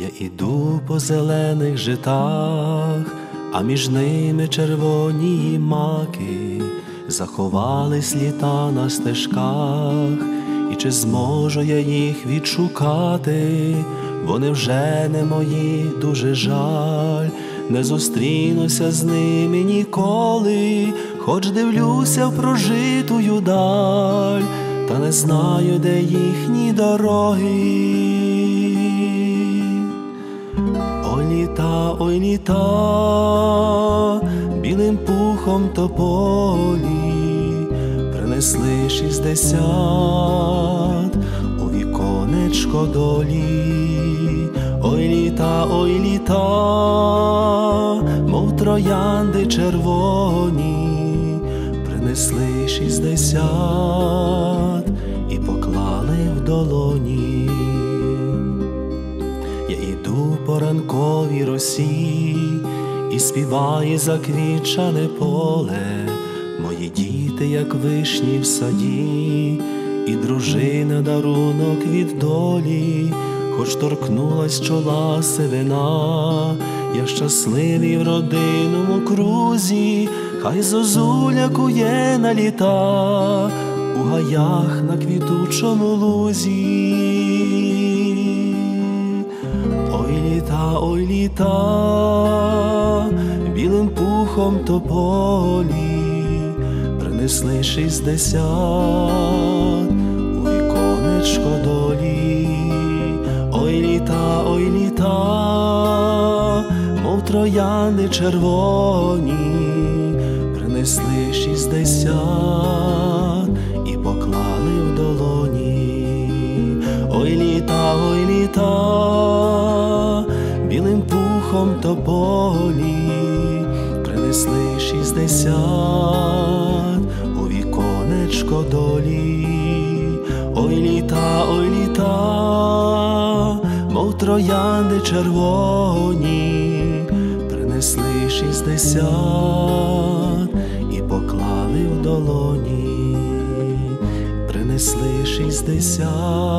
Я іду по зелених житах, а між ними червоні маки, заховались літа на стежках, і чи зможу я їх відшукати? Вони вже не мої, дуже жаль, не зустрінуся з ними ніколи, хоч дивлюся в прожитую даль, та не знаю, де їхні дороги. Ой літа, білим пухом тополі принесли шістдесят у віконечко долі, ой літа, ой літа, мов троянди червоні, принесли шістдесят і поклали в долоні. Я іду по ранковій росі і співає заквічане поле, мої діти, як вишні в саді, і дружина дарунок від долі, хоч торкнулась чола сивина, я щасливий в родинному крузі, хай зозуля кує на літа у гаях на квітучому лузі. Літа, ой літа, білим пухом тополі принесли шістдесят у віконечко долі. Ой літа, ой літа, мов трояни червоні, принесли шістдесят і поклали в долоні. Ой літа, ой літа, білим пухом тополі принесли шістдесят у віконечко долі. Ой літа, ой літа, мов троянди червоні, принесли шістдесят і поклали в долоні принесли шістдесят